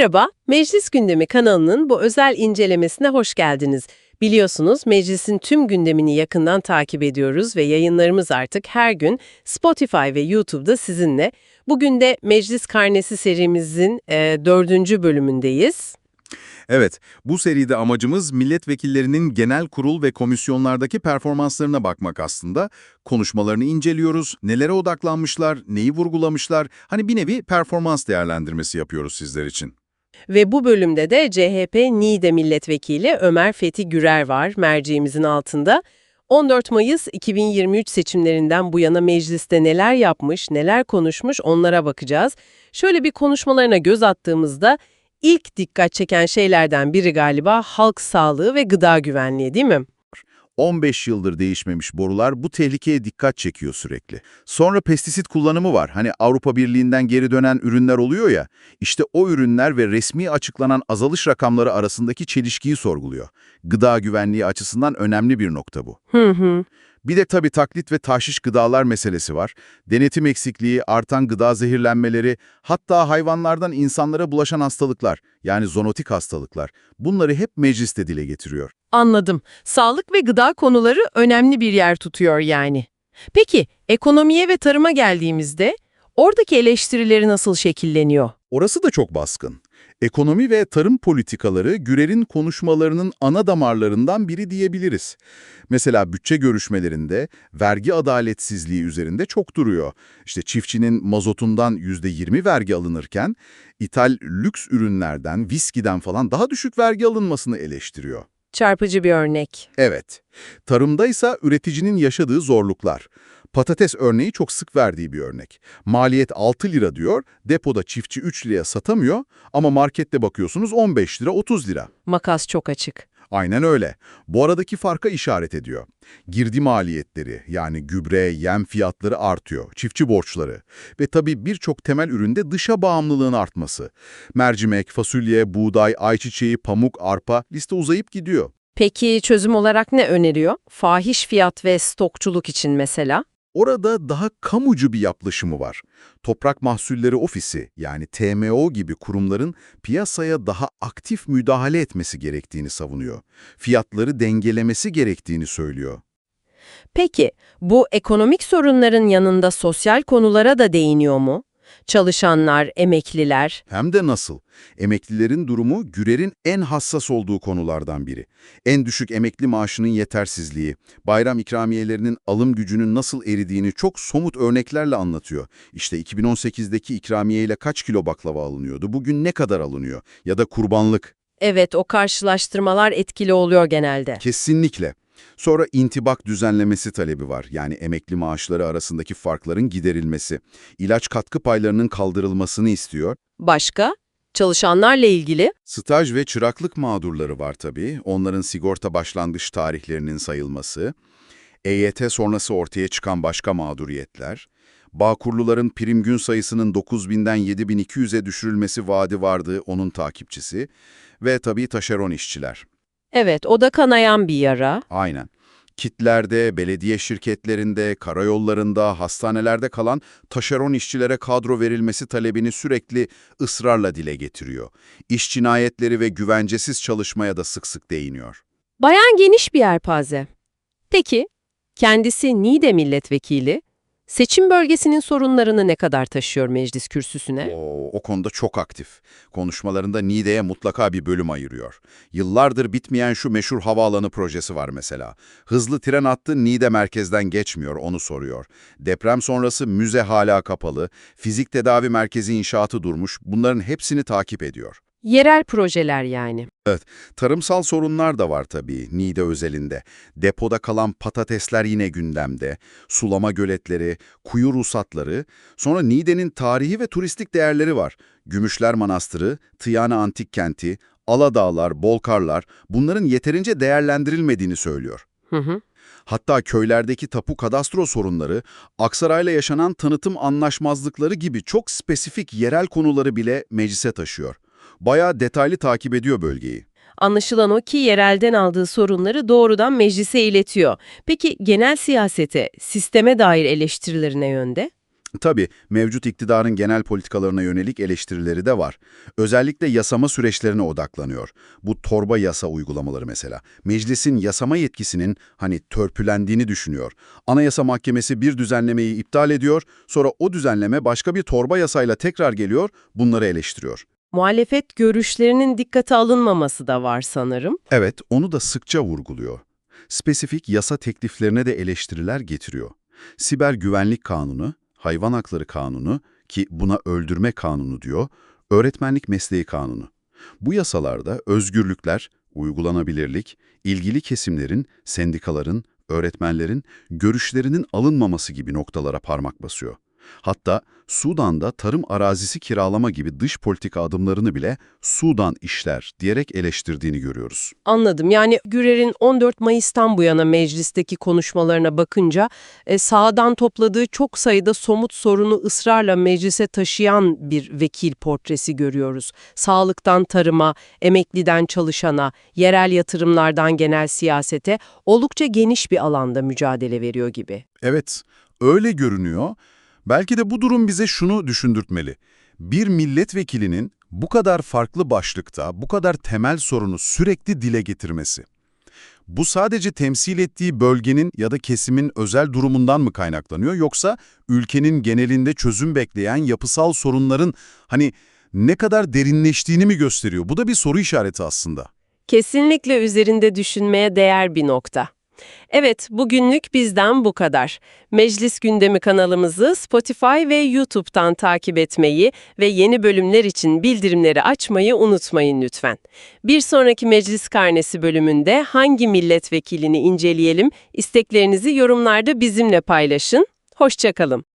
Merhaba, Meclis Gündemi kanalının bu özel incelemesine hoş geldiniz. Biliyorsunuz meclisin tüm gündemini yakından takip ediyoruz ve yayınlarımız artık her gün Spotify ve YouTube'da sizinle. Bugün de Meclis Karnesi serimizin e, dördüncü bölümündeyiz. Evet, bu seride amacımız milletvekillerinin genel kurul ve komisyonlardaki performanslarına bakmak aslında. Konuşmalarını inceliyoruz, nelere odaklanmışlar, neyi vurgulamışlar, hani bir nevi performans değerlendirmesi yapıyoruz sizler için. Ve bu bölümde de CHP Niğde Milletvekili Ömer Fethi Gürer var merceğimizin altında. 14 Mayıs 2023 seçimlerinden bu yana mecliste neler yapmış, neler konuşmuş onlara bakacağız. Şöyle bir konuşmalarına göz attığımızda ilk dikkat çeken şeylerden biri galiba halk sağlığı ve gıda güvenliği değil mi? 15 yıldır değişmemiş borular bu tehlikeye dikkat çekiyor sürekli. Sonra pestisit kullanımı var. Hani Avrupa Birliği'nden geri dönen ürünler oluyor ya, işte o ürünler ve resmi açıklanan azalış rakamları arasındaki çelişkiyi sorguluyor. Gıda güvenliği açısından önemli bir nokta bu. Hı hı. Bir de tabii taklit ve tahşiş gıdalar meselesi var. Denetim eksikliği, artan gıda zehirlenmeleri, hatta hayvanlardan insanlara bulaşan hastalıklar, yani zoonotik hastalıklar. Bunları hep mecliste dile getiriyor. Anladım. Sağlık ve gıda konuları önemli bir yer tutuyor yani. Peki ekonomiye ve tarıma geldiğimizde oradaki eleştirileri nasıl şekilleniyor? Orası da çok baskın. Ekonomi ve tarım politikaları Gürer'in konuşmalarının ana damarlarından biri diyebiliriz. Mesela bütçe görüşmelerinde vergi adaletsizliği üzerinde çok duruyor. İşte çiftçinin mazotundan %20 vergi alınırken ithal lüks ürünlerden, viskiden falan daha düşük vergi alınmasını eleştiriyor. Çarpıcı bir örnek. Evet. Tarımda ise üreticinin yaşadığı zorluklar. Patates örneği çok sık verdiği bir örnek. Maliyet 6 lira diyor, depoda çiftçi 3 liraya satamıyor ama markette bakıyorsunuz 15 lira 30 lira. Makas çok açık. Aynen öyle. Bu aradaki farka işaret ediyor. Girdi maliyetleri yani gübre, yem fiyatları artıyor, çiftçi borçları ve tabii birçok temel üründe dışa bağımlılığın artması. Mercimek, fasulye, buğday, ayçiçeği, pamuk, arpa liste uzayıp gidiyor. Peki çözüm olarak ne öneriyor? Fahiş fiyat ve stokçuluk için mesela? Orada daha kamucu bir yaklaşımı var. Toprak Mahsulleri Ofisi yani TMO gibi kurumların piyasaya daha aktif müdahale etmesi gerektiğini savunuyor. Fiyatları dengelemesi gerektiğini söylüyor. Peki bu ekonomik sorunların yanında sosyal konulara da değiniyor mu? Çalışanlar, emekliler, Hem de nasıl? Emeklilerin durumu Gürer'in en hassas olduğu konulardan biri. En düşük emekli maaşının yetersizliği, bayram ikramiyelerinin alım gücünün nasıl eridiğini çok somut örneklerle anlatıyor. İşte 2018'deki ikramiyeyle kaç kilo baklava alınıyordu, bugün ne kadar alınıyor? Ya da kurbanlık. evet o karşılaştırmalar etkili oluyor genelde. Kesinlikle. Sonra intibak düzenlemesi talebi var. Yani emekli maaşları arasındaki farkların giderilmesi. İlaç katkı paylarının kaldırılmasını istiyor. Başka? Çalışanlarla ilgili? Staj ve çıraklık mağdurları var tabii. Onların sigorta başlangıç tarihlerinin sayılması. EYT sonrası ortaya çıkan başka mağduriyetler. Bağkurluların prim gün sayısının 9000'den 7200'e düşürülmesi vaadi vardı, onun takipçisi. Ve tabii taşeron işçiler. Evet, o da kanayan bir yara. Aynen. Kitlerde, belediye şirketlerinde, karayollarında, hastanelerde kalan taşeron işçilere kadro verilmesi talebini sürekli ısrarla dile getiriyor. İş cinayetleri ve güvencesiz çalışmaya da sık sık değiniyor. Bayan geniş bir yelpaze. Peki, kendisi Niğde milletvekili, seçim bölgesinin sorunlarını ne kadar taşıyor meclis kürsüsüne? O, o konuda çok aktif. Konuşmalarında Niğde'ye mutlaka bir bölüm ayırıyor. Yıllardır bitmeyen şu meşhur havaalanı projesi var mesela. Hızlı tren hattı Niğde merkezden geçmiyor, onu soruyor. Deprem sonrası müze hala kapalı, fizik tedavi merkezi inşaatı durmuş, bunların hepsini takip ediyor. Yerel projeler yani. Tarımsal sorunlar da var tabii Niğde özelinde. Depoda kalan patatesler yine gündemde, sulama göletleri, kuyu ruhsatları, sonra Niğde'nin tarihi ve turistik değerleri var. Gümüşler Manastırı, Tıyana Antik Kenti, Aladağlar, Bolkarlar bunların yeterince değerlendirilmediğini söylüyor. Hı hı. Hatta köylerdeki tapu kadastro sorunları, Aksaray'la yaşanan tanıtım anlaşmazlıkları gibi çok spesifik yerel konuları bile meclise taşıyor. Bayağı detaylı takip ediyor bölgeyi. Anlaşılan o ki yerelden aldığı sorunları doğrudan meclise iletiyor. Peki genel siyasete, sisteme dair eleştirilerine yönde? Tabii mevcut iktidarın genel politikalarına yönelik eleştirileri de var. Özellikle yasama süreçlerine odaklanıyor. Bu torba yasa uygulamaları mesela. Meclisin yasama yetkisinin hani törpülendiğini düşünüyor. Anayasa Mahkemesi bir düzenlemeyi iptal ediyor, sonra o düzenleme başka bir torba yasayla tekrar geliyor, bunları eleştiriyor. Muhalefet görüşlerinin dikkate alınmaması da var sanırım. Evet, onu da sıkça vurguluyor. Spesifik yasa tekliflerine de eleştiriler getiriyor. Siber Güvenlik Kanunu, Hayvan Hakları Kanunu ki buna öldürme kanunu diyor, Öğretmenlik Mesleği Kanunu. Bu yasalarda özgürlükler, uygulanabilirlik, ilgili kesimlerin, sendikaların, öğretmenlerin görüşlerinin alınmaması gibi noktalara parmak basıyor. Hatta Sudan'da tarım arazisi kiralama gibi dış politika adımlarını bile Sudan işler diyerek eleştirdiğini görüyoruz. Anladım. Yani Gürer'in 14 Mayıs'tan bu yana meclisteki konuşmalarına bakınca e, sağdan topladığı çok sayıda somut sorunu ısrarla meclise taşıyan bir vekil portresi görüyoruz. Sağlıktan tarıma, emekliden çalışana, yerel yatırımlardan genel siyasete oldukça geniş bir alanda mücadele veriyor gibi. Evet, öyle görünüyor. Belki de bu durum bize şunu düşündürtmeli. Bir milletvekilinin bu kadar farklı başlıkta, bu kadar temel sorunu sürekli dile getirmesi. Bu sadece temsil ettiği bölgenin ya da kesimin özel durumundan mı kaynaklanıyor yoksa ülkenin genelinde çözüm bekleyen yapısal sorunların hani ne kadar derinleştiğini mi gösteriyor? Bu da bir soru işareti aslında. Kesinlikle üzerinde düşünmeye değer bir nokta. Evet, bugünlük bizden bu kadar. Meclis Gündemi kanalımızı Spotify ve YouTube'dan takip etmeyi ve yeni bölümler için bildirimleri açmayı unutmayın lütfen. Bir sonraki Meclis Karnesi bölümünde hangi milletvekilini inceleyelim, isteklerinizi yorumlarda bizimle paylaşın. Hoşçakalın.